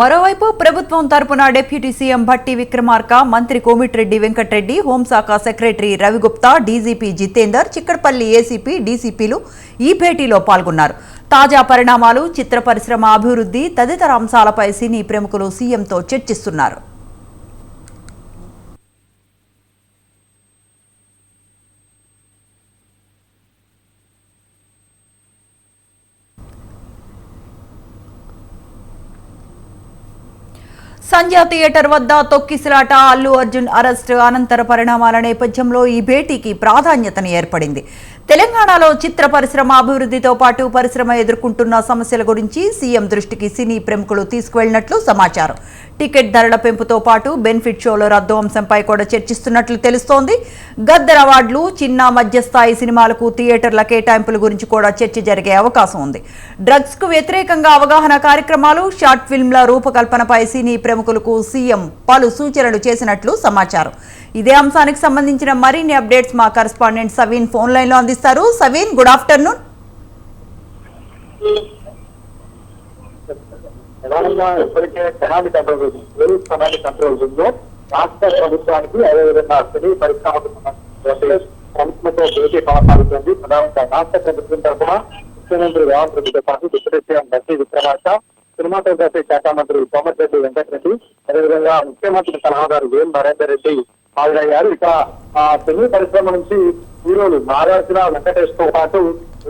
మరోవైపు ప్రభుత్వం తరపున డిప్యూటీ సీఎం భట్టి విక్రమార్క మంత్రి కోమిటిరెడ్డి వెంకటరెడ్డి హోంశాఖ secretary Ravi Gupta DGP Jitender Chikkadpally ACP డీసీపీలు ఈ భేటీలో పాల్గొన్నారు. తాజా పరిణామాలు చిత్ర పరిశ్రమ అభివృద్ధి తదితర అంశాలపై సినీ ప్రముఖులు సీఎంతో చర్చిస్తున్నారు. సంధ్యా థియేటర్ వద్ద తొక్కిసిరాట అల్లు అర్జున్ అరెస్ట్. అనంతర పరిణామాల నేపథ్యంలో ఈ భేటీకి ప్రాధాన్యతను ఏర్పడింది. తెలంగాణలో చిత్ర పరిశ్రమ అభివృద్ధితో పాటు పరిశ్రమ ఎదుర్కొంటున్న సమస్యల గురించి సీఎం దృష్టికి సినీ ప్రముఖులు తీసుకువెళ్ళినట్లు సమాచారం. టికెట్ ధరల పెంపుతో పాటు బెనిఫిట్ షోల రద్దు అంశంపై కూడా చర్చిస్తున్నట్లు తెలుస్తోంది. గద్దర్ అవార్డులు చిన్న మధ్యస్థాయి సినిమాలకు థియేటర్ల కేటాయింపుల గురించి కూడా చర్చ జరిగే అవకాశం ఉంది. డ్రగ్స్కు వ్యతిరేకంగా అవగాహన కార్యక్రమాలు షార్ట్ ఫిల్మ్ల రూపకల్పనపై సినీ ప్రముఖులకు సీఎం పలు సూచనలు చేసినట్లు సమాచారం. ఇదే అంశానికి సంబంధించిన మరిన్ని అప్డేట్స్ మా కరస్పాండెంట్ సవీన్ ఫోన్ లైన్లో అందిస్తారు. Saveen good afternoon. ప్రధానంగా ఇప్పటికే కనాలి కంట్రోల్ రూమ్ పోలీస్ కంట్రోల్ రూమ్లో రాష్ట్ర ప్రభుత్వానికి అదేవిధంగా సినీ పరిశ్రమకు సంబంధించినటువంటి ప్రముఖులతో భేటీ కొనసాగుతుంది. ప్రధానంగా రాష్ట్ర ప్రభుత్వం తరఫున ముఖ్యమంత్రి రేవంత్ రెడ్డితో పాటు డిప్యూటీ సీఎం బట్టి విక్రమార్క సినిమాటోగ్రఫీ శాఖ మంత్రి కోమటిరెడ్డి వెంకటరెడ్డి అదేవిధంగా ముఖ్యమంత్రి సలహాదారు వేం నరేందర్ రెడ్డి హాజరయ్యారు ఇక ఆ సినీ పరిశ్రమ నుంచి హీరోలు నాగార్జున వెంకటేష్తో పాటు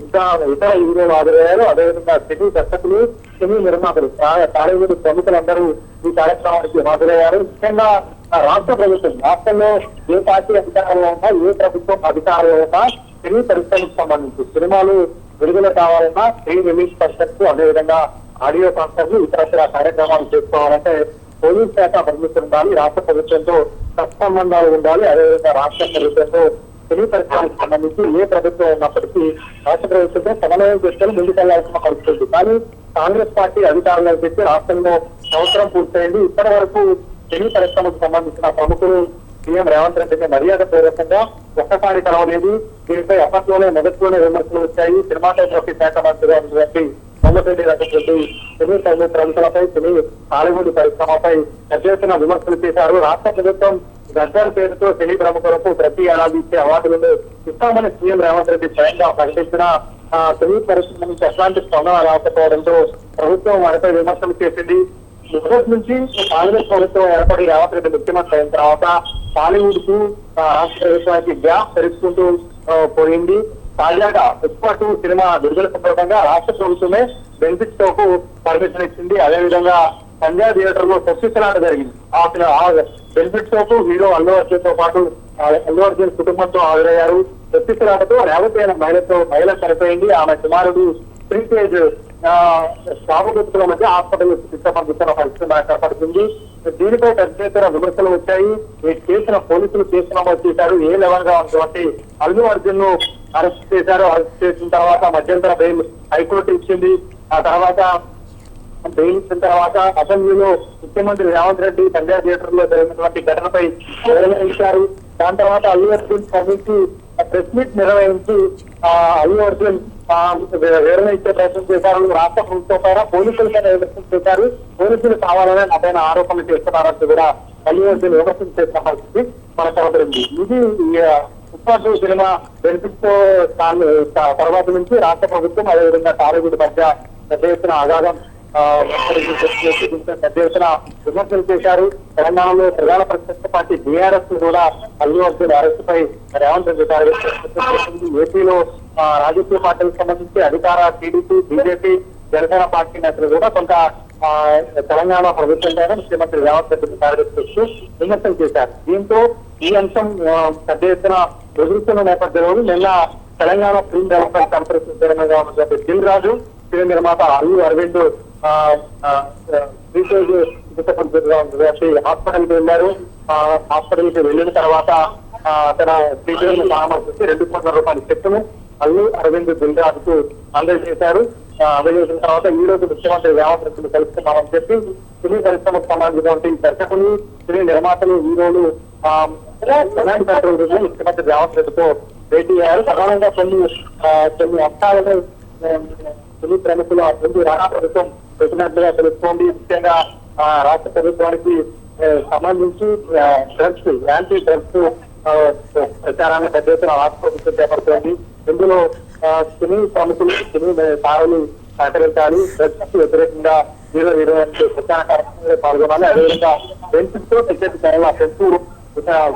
ఇంకా ఇతర హీరోలు హాజరయ్యారు. అదేవిధంగా సినీ దర్శకులు సినీ నిర్మాతలు టాలీవుడ్ ప్రముఖులందరూ ఈ కార్యక్రమానికి హాజరయ్యారు. ముఖ్యంగా రాష్ట్ర ప్రభుత్వం రాష్ట్రంలో ఏ పార్టీ అధికారంలో ఉన్నా ఏ ప్రభుత్వం అధికారంలో ఉన్నా సినీ పరిశ్రమకు సంబంధించి సినిమాలు విడుదల కావాలన్నా ప్రీ రిలీజ్ పర్సన్స్ అదేవిధంగా ఆడియో కాన్సర్ట్లు ఇతర కార్యక్రమాలు చేసుకోవాలంటే పోలీస్ శాఖ పర్మిషన్ ఉండాలి రాష్ట్ర ప్రభుత్వంతో సత్సంబంధాలు ఉండాలి అదేవిధంగా రాష్ట్ర ప్రభుత్వంతో తెలుగు పరిశ్రమకు సంబంధించి ఏ ప్రభుత్వం ఉన్నప్పటికీ రాష్ట్ర ప్రభుత్వంతో సమన్వయం చేసుకొని ముందుకెళ్ళాల్సిన పరిస్థితి కానీ కాంగ్రెస్ పార్టీ అధికారులను చెప్పి రాష్ట్రంలో సంవత్సరం పూర్తయింది. ఇప్పటి వరకు తెలుగు పరిశ్రమకు సంబంధించిన ప్రముఖులు సీఎం రేవంత్ రెడ్డికి మర్యాద పూర్వకంగా ఒక్కసారి కలవలేదు. దీనిపై అప్పట్లోనే మొదట్లోనే విమర్శలు వచ్చాయి. సినిమాటోగ్రఫీ శాఖ మంత్రిగా ఉన్నటువంటి కోమటిరెడ్డి వెంకటరెడ్డి సినీ తల్లి ప్రముఖులపై సినీ టాలీవుడ్ పరిశ్రమపై పెద్ద విమర్శలు చేశారు. రాష్ట్ర ప్రభుత్వం గద్దర్ పేరుతో సినీ ప్రముఖులకు ప్రతి ఏడాది ఇచ్చే అవార్డులను ఇస్తామని సీఎం రేవంత్ రెడ్డి స్వయంగా ప్రకటించిన ఆ, సినీ పరిశ్రమ నుంచి ఎట్లాంటి స్పందన రాకపోవడంతో ప్రభుత్వం వారిపై విమర్శలు చేసింది. మొదటి నుంచి కాంగ్రెస్ ప్రభుత్వం ఏర్పడి రేవంత్ రెడ్డి ముఖ్యమంత్రి అయిన తర్వాత టాలీవుడ్కు రాష్ట్ర ప్రభుత్వానికి గ్యాప్ పెరుగుకుంటూ పోయింది. తాజాగా పుష్ప టూ సినిమా విడుదల సందర్భంగా రాష్ట్ర ప్రభుత్వమే బెనిఫిట్ షో కు పర్మిషన్ ఇచ్చింది. అదేవిధంగా పంజాబ్ థియేటర్లో చర్చించడానికి జరిగింది. ఆ ఆ బెనిఫిట్ షో కు హీరో అల్లు అర్జున్తో పాటు అల్లు అర్జున్ కుటుంబంతో హాజరయ్యారు. తొక్కిసలాటతో రేవతి అయిన మహిళతో మహిళ సరిపోయింది. ఆమె కుమారుడు ప్రీతేజ్ మధ్య హాస్పిటల్ చికిత్స పరిస్థితి మనకు కనపడుతుంది దీనిపై తదితర విమర్శలు వచ్చాయి. ఈ కేసును పోలీసులు కేసు నమోదు చేశారు ఏ లెవెల్గా ఉన్నటువంటి అల్లు అర్జున్ను అరెస్ట్ చేశారు. అరెస్ట్ చేసిన తర్వాత మధ్యంతర బెయిల్ హైకోర్టు ఇచ్చింది. ఆ తర్వాత బెయిల్ ఇచ్చిన తర్వాత అసెంబ్లీలో ముఖ్యమంత్రి రేవంత్ రెడ్డి సంధ్యా థియేటర్లో జరిగినటువంటి ఘటనపై వివరించారు దాని తర్వాత Allu Arjun committee press meet నిర్వహించి ఆ, అల్లు అర్జున్ వివరణ ఇచ్చే ప్రయత్నం చేశారు. రాష్ట్ర ప్రభుత్వం పైన పోలీసుల పైన విమర్శలు చేశారు. పోలీసులు కావాలనే నా పైన ఆరోపణలు చేస్తున్నారంటూ కూడా అల్లు అర్జున్ విమర్శలు చేసిన పరిస్థితి మనకు కనబడింది ఇది ఈ, ఉప్పాటు సినిమా బెనిఫిట్ తర్వాత నుంచి రాష్ట్ర ప్రభుత్వం అదేవిధంగా టాలీవుడ్ మధ్య పెద్ద ఎత్తున అగాధం పెద్ద ఎత్తున విమర్శలు చేశారు తెలంగాణలో ప్రధాన ప్రతిపక్ష పార్టీ బీఆర్ఎస్ కూడా అల్లు అర్జున్ అరెస్ట్ పై రేవంత్ రెడ్డి గారు ఏపీలో రాజకీయ పార్టీలకు సంబంధించి అధికార టీడీపీ బీజేపీ జనసేన పార్టీ నేతలు కూడా కొంత ఆ, తెలంగాణ ప్రభుత్వం పైన ముఖ్యమంత్రి రేవంత్ రెడ్డి కార్యదర్శి విమర్శలు చేశారు దీంతో ఈ అంశం పెద్ద ఎత్తున ఎదుర్కొన్న నేపథ్యంలో నిన్న తెలంగాణ ఫిల్మ్ డెవలప్మెంట్ కాన్ఫరెన్స్ చైర్మన్గా ఉన్నటువంటి దిల్ రాజు ఫిల్మ్ నిర్మాత అల్లు అరవింద్ ఆ, ఆ, శ్రీతేజ్ చికిత్స పొందుతున్న హాస్పిటల్ వెళ్ళారు. ఆ, హాస్పిటల్కి వెళ్ళిన తర్వాత తన శ్రీతేజ్ పరామర్శించి రెండు కోట్ల రూపాయల చెక్కును అల్లు అరవింద్ దిల్ రాజుకు అందజేశారు అందజేసిన తర్వాత ఈ రోజు ముఖ్యమంత్రి రేవంత్ రెడ్డిని కలుస్తున్నామని చెప్పి సినీ పరిశ్రమకు సంబంధించినటువంటి దర్శకులు సినీ నిర్మాతలు హీరోలు ఆ, ముఖ్యమంత్రి రేవంత్ రెడ్డితో భేటీ అయ్యారు. ప్రధానంగా కొన్ని కొన్ని అంశాలను తొలి సినీ ప్రముఖులు ముందు రాష్ట్ర ప్రభుత్వం పెట్టినట్లుగా తెలుస్తోంది. ముఖ్యంగా ఆ, రాష్ట్ర ప్రభుత్వానికి సంబంధించి డ్రగ్స్ యాంటీ డ్రగ్స్ ప్రచారాన్ని పెద్ద ఎత్తున రాష్ట్ర ప్రభుత్వం చేపడుతోంది. ఇందులో సినీ ప్రముఖులు సినీ తారలు సహకరించాలి. డ్రగ్స్ వ్యతిరేకంగా వీర ఇరవై ప్రచార కార్యక్రమంలో పాల్గొనాలి. అదేవిధంగా పెన్సిల్తో టికెట్ ధరల ఫ్రెండ్స్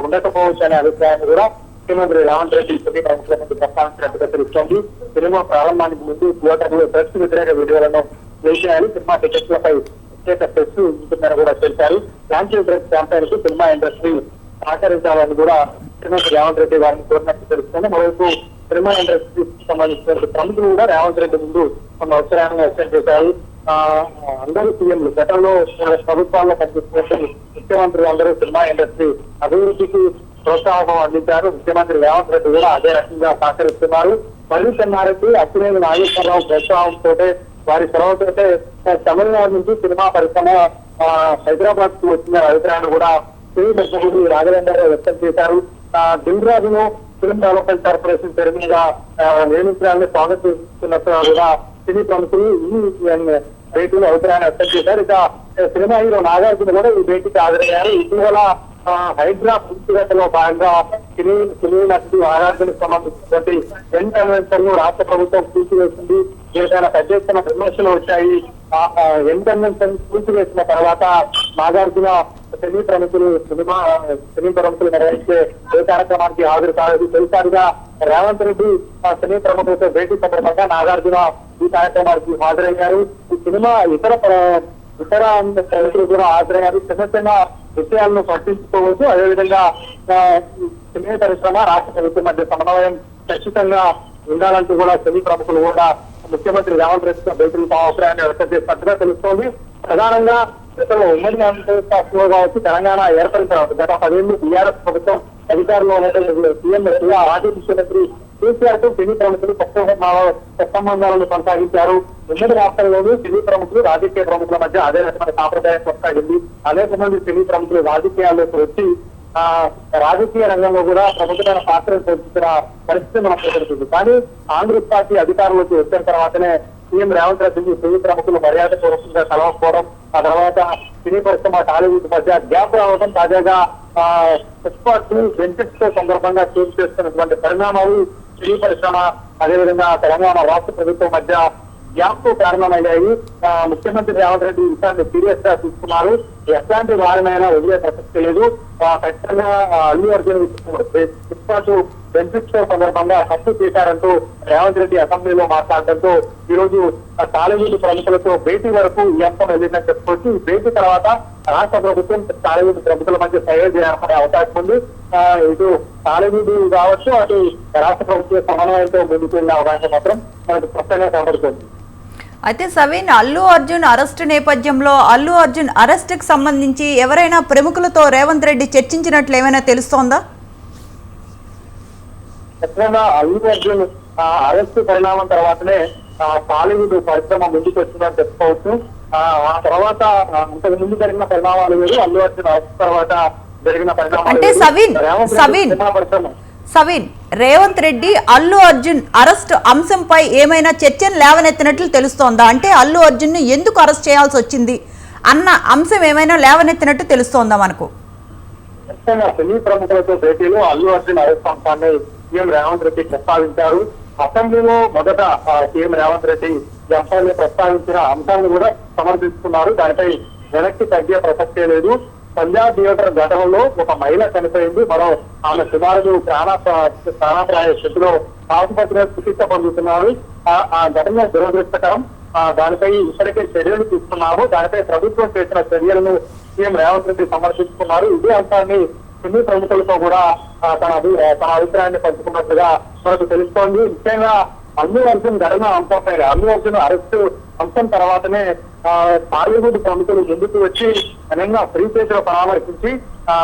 ఉండకపోవచ్చు అనే అభిప్రాయాన్ని కూడా ముఖ్యమంత్రి రేవంత్ రెడ్డి సినీ ప్రముఖుల ప్రస్తావించినట్టుగా తెలుస్తోంది. సినిమా ప్రారంభానికి ముందు థియేటర్లు ప్రెస్ వ్యతిరేక వీడియోలను వేసేయాలి. సినిమా టికెట్లపై ప్రత్యేక ప్రెస్ ఉంటుందని కూడా తెలిపారు. యాంటీ డ్రగ్స్ క్యాంపెయిన్కు సినిమా ఇండస్ట్రీ సహకరించాలని కూడా ముఖ్యమంత్రి రేవంత్ రెడ్డి వారిని కోరినట్టు తెలుస్తుంది. మరోవైపు సినిమా ఇండస్ట్రీ సంబంధించిన ప్రముఖులు కూడా రేవంత్ రెడ్డి ముందు కొన్ని అవసరాలను వ్యక్తం చేశారు. ఆ, అందరూ సీఎంలు. గతంలో ప్రభుత్వాల్లో పనిచేస్తున్న ముఖ్యమంత్రులు అందరూ సినిమా ఇండస్ట్రీ అభివృద్ధికి ప్రోత్సాహం అందించారు. ముఖ్యమంత్రి రేవంత్ రెడ్డి కూడా అదే రకంగా సహకరిస్తున్నారు. మల్లి చెన్నారెడ్డి అక్కినేని నాగేశ్వరరావు ప్రోత్సాహంతో వారి చొరవతోటే తమిళనాడు నుంచి సినిమా పరిశ్రమ హైదరాబాద్కు వచ్చిన అభిప్రాయాన్ని కూడా శ్రీ దర్శకుడు రాఘవేంద్ర వ్యక్తం చేశారు. దిల్ రాజును ఫిల్మ్ డెవలప్మెంట్ కార్పొరేషన్ పేరు మీద నియమించడాన్ని స్వాగతిస్తున్నట్టుగా కూడా సినీ ప్రముఖులు ఈ భేటీలో అభిప్రాయాన్ని వ్యక్తం చేశారు. ఇక సినిమా హీరో నాగార్జున కూడా ఈ భేటీకి హాజరయ్యారు. ఇటీవల హైడ్రా పూర్తిగతలో భాగంగా సినీ సినీ నటుడు నాగార్జునకు సంబంధించినటువంటి ఎన్ కన్వెన్షన్ రాష్ట్ర ప్రభుత్వం పూర్తివేసింది ఏదైనా పెద్ద ఎత్తున విమర్శలు వచ్చాయి. ఆ, ఆ, ఎన్ కన్వెన్షన్ పూర్తివేసిన తర్వాత నాగార్జున సినీ ప్రముఖులు సినిమా సినీ ప్రముఖులు నిర్వహించే ఏ కార్యక్రమానికి హాజరు కాలేదు. తొలిసారిగా రేవంత్ రెడ్డి సినీ ప్రముఖులతో భేటీ సందర్భంగా నాగార్జున ఈ కార్యక్రమానికి హాజరయ్యారు. ఈ సినిమా ఇతర ఇతర ప్రముఖులు కూడా హాజరయ్యారు. చిన్న చిన్న విషయాలను పట్టించుకోవచ్చు అదేవిధంగా సినీ పరిశ్రమ రాష్ట్ర ప్రభుత్వం మధ్య సమన్వయం ఖచ్చితంగా ఉండాలంటూ కూడా సినీ ప్రముఖులు కూడా ముఖ్యమంత్రి రేవంత్ రెడ్డి భేటీలు తమ అభిప్రాయాన్ని వ్యక్తం చేసినట్టుగా తెలుస్తోంది. ప్రధానంగా గతంలో ఉమ్మడి ఆంధ్రప్రదేశ్ కావచ్చు తెలంగాణ ఏర్పడిన తర్వాత గత పదేళ్ళు టీఆర్ఎస్ ప్రభుత్వం అధికారంలో ఉన్నటువంటి సీఎం మాజీ ముఖ్యమంత్రి కేసీఆర్తో సినీ ప్రముఖులు కొత్త సంబంధాలను కొనసాగించారు. ఉమ్మడి రాష్ట్రంలోనూ సినీ ప్రముఖులు రాజకీయ ప్రముఖుల మధ్య అదే రకమైన సాంప్రదాయం కొనసాగింది. అనేక మంది సినీ ప్రముఖులు రాజకీయాల్లోకి వచ్చి ఆ రాజకీయ రంగంలో కూడా ప్రముఖమైన పాత్రను పోషించిన పరిస్థితి మనకు ఎదురుతుంది కానీ కాంగ్రెస్ పార్టీ అధికారంలోకి వచ్చిన తర్వాతనే సీఎం రేవంత్ రెడ్డిని సినీ ప్రముఖులు మర్యాద పూర్వకంగా కలవకపోవడం ఆ తర్వాత సినీ పరిశ్రమ టాలీవుడ్ మధ్య గ్యాప్ రావడం తాజాగా ఆ పుష్ప టూ తో సందర్భంగా చోటు చేస్తున్నటువంటి పరిణామాలు స్త్రీ పరిశ్రమ అదేవిధంగా తెలంగాణ రాష్ట్ర ప్రభుత్వం మధ్య గ్యాప్ కారణమయ్యాయి ముఖ్యమంత్రి రేవంత్ రెడ్డి విషయాన్ని సీరియస్గా తీసుకున్నారు ఎట్లాంటి వారినైనా వదిలే ప్రసక్తి లేదు. ఖచ్చితంగా అల్లు అర్జున్ పుష్పటు సందర్భంగా హత్య చేశారంటూ రేవంత్ రెడ్డి అసెంబ్లీలో మాట్లాడడంతో ఈ రోజు ఆ ప్రముఖులతో భేటీ వరకు ఈ అంశం వెళ్ళిందని చెప్పుకోవచ్చు. ఈ భేటీ తర్వాత రాష్ట్ర ప్రభుత్వం కాలేజీ ప్రముఖుల మధ్య సయోధ్య ఏర్పడే అవకాశం ఉంది. ఇటు కాలేజీలు కావచ్చు అటు రాష్ట్ర ప్రభుత్వ సమన్వయంతో ముందుకు వెళ్ళే అవకాశం మాత్రం మనకు స్పష్టంగా కనబడుతుంది. అయితే సవీన్ అల్లు అర్జున్ అరెస్ట్ నేపథ్యంలో అల్లు అర్జున్ అరెస్ట్కి సంబంధించి ఎవరైనా ప్రముఖులతో రేవంత్ రెడ్డి చర్చించినట్లు ఏమైనా తెలుస్తోందా? ఖచ్చితంగా అల్లు అర్జున్ అరెస్ట్ పరిణామం తర్వాతనే టాలీవుడ్ పరిశ్రమ ముందుకు వచ్చిందని చెప్పుకోవచ్చు ఆ తర్వాత అంతకు ముందు జరిగిన పరిణామాలు వేరు అల్లు అర్జున్ అరెస్ట్ తర్వాత జరిగిన పరిణామాలు అంటే. సవీన్, రేవంత్ రెడ్డి సవీన్. సినిమా పరిశ్రమ సవీన్ రేవంత్ రెడ్డి అల్లు అర్జున్ అరెస్ట్ అంశంపై ఏమైనా చర్చను లేవనెత్తినట్లు తెలుస్తోందా అంటే అల్లు అర్జున్ను ఎందుకు అరెస్ట్ చేయాల్సి వచ్చింది అన్న అంశం ఏమైనా లేవనెత్తినట్టు తెలుస్తోందా మనకు సినీ ప్రముఖులతో భేటీలో అల్లు అర్జున్ అరెస్ట్ అంశాన్ని సీఎం రేవంత్ రెడ్డి ప్రస్తావించారు. అసెంబ్లీలో మొదట సీఎం రేవంత్ రెడ్డి అంశాన్ని ప్రస్తావించిన అంశాన్ని కూడా సమర్థిస్తున్నారు. దానిపై వెనక్కి తగ్గే ప్రసక్తే లేదు. పంజాబ్ థియేటర్ ఘటనలో ఒక మహిళ చనిపోయింది. మరో ఆమె సుమారు ప్రాణ ప్రాణాప్రాయ స్థితిలో ఆసుపత్రిలో చికిత్స పొందుతున్నారు. ఆ- ఘటన దురదృష్టకరం. ఆ, దానిపై ఇప్పటికే చర్యలు తీసుకున్నాము. దానిపై ప్రభుత్వం చేసిన చర్యలను సీఎం రేవంత్ రెడ్డి సమర్థించుకున్నారు ఇదే అంశాన్ని సినీ ప్రముఖులతో కూడా తన అభి తన అభిప్రాయాన్ని పంచుకున్నట్లుగా మనకు తెలుస్తోంది. ముఖ్యంగా అల్లు అర్జున్ ఘటన అంశంపై అల్లు అర్జున్ అరెస్ట్ అంశం తర్వాతనే టాలీవుడ్ ప్రముఖులు ముందుకు వచ్చి ఘనంగా ఫ్రీ పేజ్లో పరామర్శించి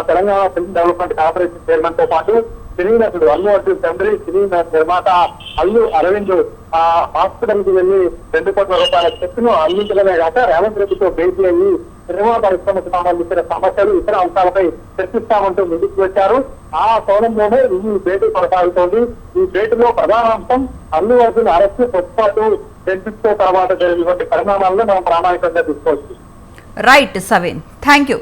తెలంగాణ ఫిల్మ్ డెవలప్మెంట్ కార్పొరేషన్ చైర్మన్తో పాటు సినీ నటుడు అల్లు అర్జున్ తండ్రి సినీ నిర్మాత అల్లు అరవింద్ ఆ హాస్పిటల్కి వెళ్ళి రెండు కోట్ల రూపాయల చెక్కును అందించడమే కాక రేవంత్ రెడ్డితో భేటీ అయ్యి సినిమా పరిశ్రమకు సంబంధించిన సమస్యలు ఇతర అంశాలపై చర్చిస్తామంటూ ముందుకు వచ్చారు. ఆ కోణంలోనే ఈ భేటీ కొనసాగుతోంది. ఈ భేటీలో ప్రధాన అంశం అల్లు అర్జున్ అరెస్ట్ పొత్పాటు బెనిఫిట్స్ తర్వాత జరిగినటువంటి పరిణామాలను మనం ప్రామాణికంగా తీసుకోవచ్చు. Right Saveen thank you